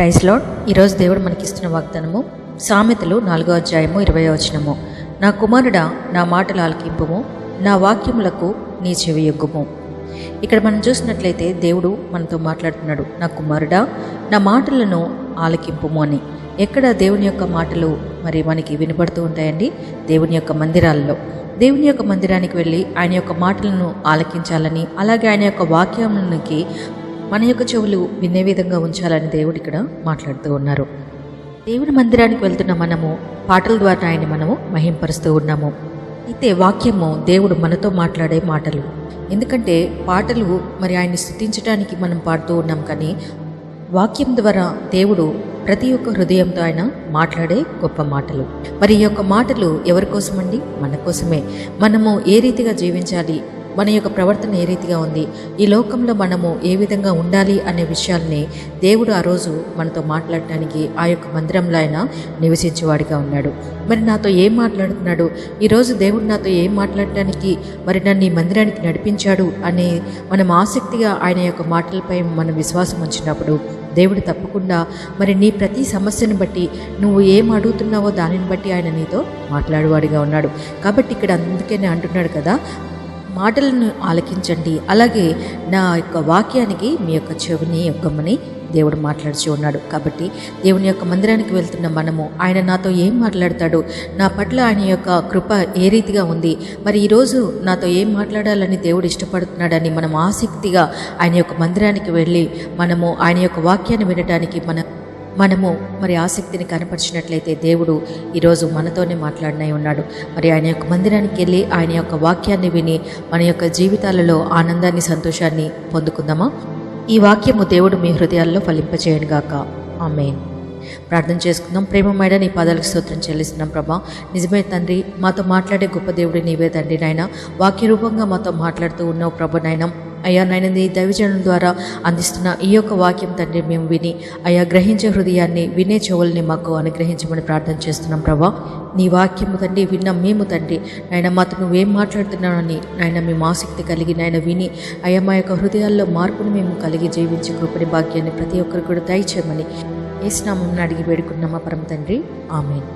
Praise load ఈరోజు దేవుడు మనకిస్తున్న వాగ్దానము సామెతలు నాలుగో అధ్యాయము ఇరవై వచనము. నా కుమారుడా నా మాటలు ఆలకింపుము నా వాక్యములకు నీ చెవి ఎగ్గుము. ఇక్కడ మనం చూసినట్లయితే దేవుడు మనతో మాట్లాడుతున్నాడు. నా కుమారుడా నా మాటలను ఆలకింపుము అని. ఎక్కడ దేవుని యొక్క మాటలు మరి మనకి వినపడుతూ ఉంటాయండి? దేవుని యొక్క మందిరాల్లో. దేవుని యొక్క మందిరానికి వెళ్ళి ఆయన యొక్క మాటలను ఆలకించాలని అలాగే ఆయన యొక్క వాక్యములకి మన యొక్క చెవులు వినే విధంగా ఉంచాలని దేవుడు ఇక్కడ మాట్లాడుతూ ఉన్నారు. దేవుని మందిరానికి వెళ్తున్న మనము పాటల ద్వారా ఆయన మనము మహింపరుస్తూ ఉన్నాము. అయితే వాక్యము దేవుడు మనతో మాట్లాడే మాటలు. ఎందుకంటే పాటలు మరి ఆయన్ని స్థుతించడానికి మనం పాడుతూ ఉన్నాం కానీ వాక్యం ద్వారా దేవుడు ప్రతి ఒక్క హృదయంతో ఆయన మాట్లాడే గొప్ప మాటలు. మరి ఈ యొక్క మాటలు ఎవరి కోసమండి? మన కోసమే. మనము ఏ రీతిగా జీవించాలి? మన యొక్క ప్రవర్తన ఏ రీతిగా ఉంది? ఈ లోకంలో మనము ఏ విధంగా ఉండాలి అనే విషయాల్ని దేవుడు ఆ రోజు మనతో మాట్లాడటానికి ఆ యొక్క మందిరంలో ఆయన నివసించేవాడిగా ఉన్నాడు. మరి నాతో ఏం మాట్లాడుతున్నాడు? ఈరోజు దేవుడు నాతో ఏం మాట్లాడటానికి మరి నన్ను ఈ మందిరానికి నడిపించాడు అనే మనం ఆసక్తిగా ఆయన యొక్క మాటలపై మన విశ్వాసం ఉంచినప్పుడు దేవుడు తప్పకుండా మరి నీ ప్రతి సమస్యను బట్టి నువ్వు ఏం అడుగుతున్నావో దానిని బట్టి ఆయన నీతో మాట్లాడేవాడిగా ఉన్నాడు. కాబట్టి ఇక్కడ అందుకే నేను అంటున్నాడు కదా మాటలను ఆలకించండి. అలాగే నా యొక్క వాక్యానికి మీ యొక్క చెవిని యొక్కమని దేవుడు మాట్లాడుచు ఉన్నాడు. కాబట్టి దేవుని యొక్క మందిరానికి వెళ్తున్న మనము ఆయన నాతో ఏం మాట్లాడతాడు? నా పట్ల ఆయన యొక్క కృప ఏ రీతిగా ఉంది? మరి ఈరోజు నాతో ఏం మాట్లాడాలని దేవుడు ఇష్టపడుతున్నాడని మనం ఆసక్తిగా ఆయన యొక్క మందిరానికి వెళ్ళి మనము ఆయన యొక్క వాక్యాన్ని వినడానికి మన మనము మరి ఆసక్తిని కనపరిచినట్లయితే దేవుడు ఈరోజు మనతోనే మాట్లాడినై ఉన్నాడు. మరి ఆయన యొక్క మందిరానికి వెళ్ళి ఆయన యొక్క వాక్యాన్ని విని మన యొక్క జీవితాలలో ఆనందాన్ని సంతోషాన్ని పొందుకుందామా? ఈ వాక్యము దేవుడు మీ హృదయాల్లో ఫలింపచేయనుగాక ఆమెన్. ప్రార్థన చేసుకుందాం. ప్రేమమైన నీ పాదాలకు స్తోత్రం చెల్లిస్తున్నాం ప్రభా. నిజమే తండ్రి మాతో మాట్లాడే గొప్ప దేవుడి నీవే తండ్రి నాయన. వాక్య రూపంగా మాతో మాట్లాడుతూ ఉన్నావు ప్రభు నాయన. అయ్యా నాయన నీ ద్వారా అందిస్తున్న ఈ యొక్క వాక్యం తండ్రి మేము విని అయ్యా గ్రహించే హృదయాన్ని వినే చెవుల్ని మాకు అనుగ్రహించమని ప్రార్థన చేస్తున్నాం ప్రభా. నీ వాక్యము తండ్రి విన్న మేము తండ్రి. నాయన మాతో నువ్వేం మాట్లాడుతున్నానని నాయన మేము ఆసక్తి కలిగి నాయన విని అయ్యా మా యొక్క హృదయాల్లో మార్పును మేము కలిగి జీవించే కృపని భాగ్యాన్ని ప్రతి ఒక్కరు కూడా దయచేయమని ఏసునామం అడిగి వేడుకున్నామా పరమ తండ్రి. ఆమెన్.